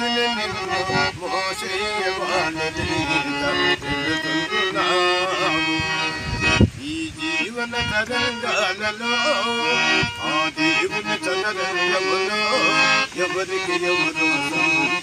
수는 모세의 관들이다 이 지원 다른 가날로 어디 군에 전하는 여보로 여보들께 여보로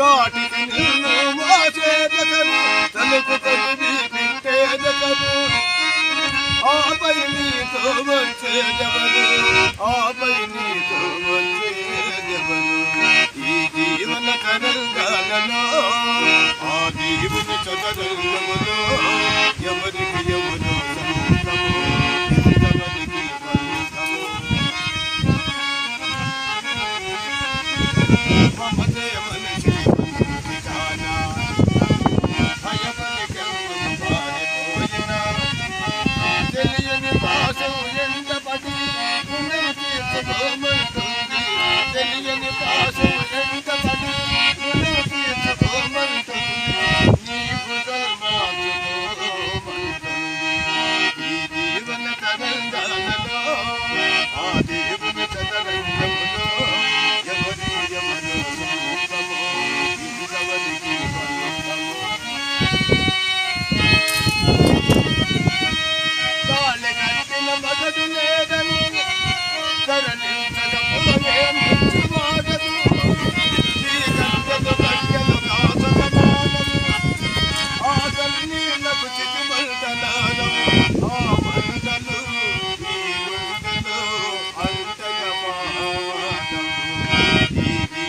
కాటికి నిన్ను మోసేదకను తలకు తల్లి పెట్టేదకను ఆపై నీతో వచ్చేదవను ఆపై నీతో వచ్చేదవను ఈ జీవన కరంగాలలో ఆ దేవుని చదరంగములో ఎవరికి ఎవరు సొంతమో, ఎంతమందికి బంధమో. మమతే Thank you.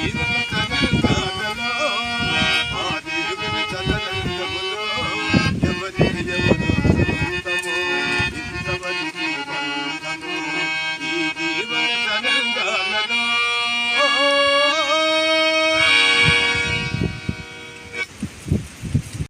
Yeah.